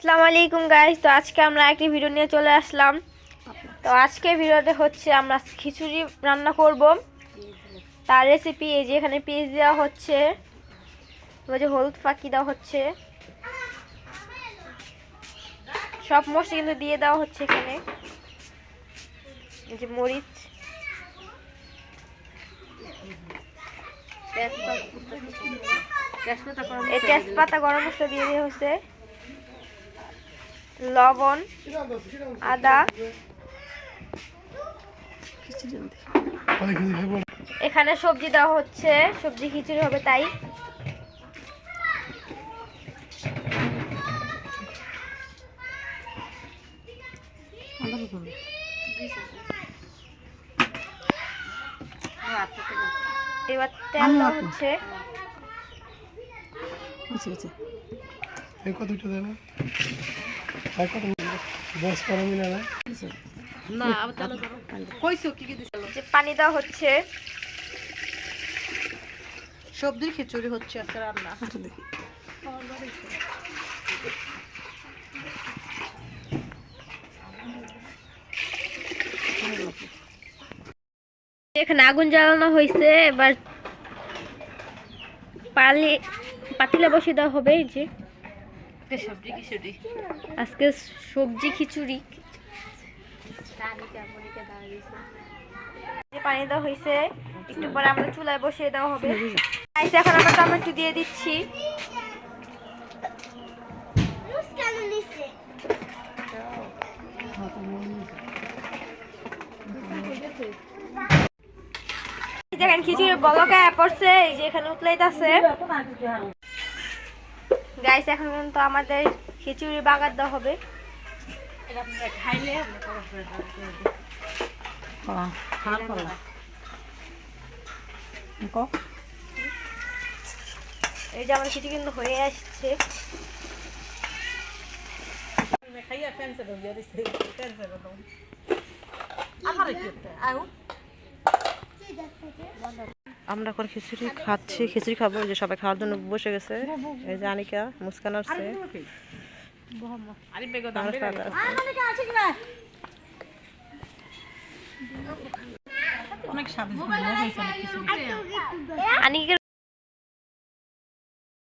আসসালামু আলাইকুম গাইস তো আজকে আমরা একটি ভিডিও নিয়ে চলে আসলাম। তো আজকে ভিডিওতে হচ্ছে আমরা খিচুড়ি রান্না করব। তার রেসিপি এই যে এখানে পেঁয়াজ দেওয়া হচ্ছে। যে হলুদ ফাঁকি দেওয়া হচ্ছে। সব মশলা কিন্তু দিয়ে দেওয়া হচ্ছে এখানে। এই যে মরিচ। এই তেজপাতা গরম মশলা দিয়ে দেওয়া হচ্ছে। লবণ আদা। এখানে সবজি দেওয়া হচ্ছে সবজি খিচুড়ি হবে তাই। এবার তেল দেওয়া হচ্ছে। এই কত দুটো দেবে? পানি দেওয়া হচ্ছে। সবজির খিচুড়ি হচ্ছে আজকে রান্না। এখানে আগুন জ্বালানো হয়েছে এবার পালি পাতিলা বসিয়ে দেওয়া হবে এই যে। সবজি খিচুড়ি আজকে সবজি খিচুড়ি। যে পানি দেওয়া হয়েছে একটু পরে আমরা চুলায় বসিয়ে দেওয়া হবে। এখন আমরা টমেটো দিয়ে দিচ্ছি। এই দেখেন খিচুড়ি বলকা পড়ছে এই যে এখানে উতলাইতেছে। গাইস এখন কিন্তু আমাদের খিচুড়ি বাগার দেওয়া হবে খাইলে এই যে আমার খিচুড়ি কিন্তু হয়ে আসছে। খাইয়া ফ্যান্সে ঢুকিয়ে দিচ্ছে ফ্যান্সে ঢুকাও আমার আয়ু আমরা এখন খিচুড়ি খাচ্ছি খিচুড়ি খাব এই যে সবাই খাওয়ার জন্য বসে গেছে। এই যে আনিকা মুস্কান আসছে।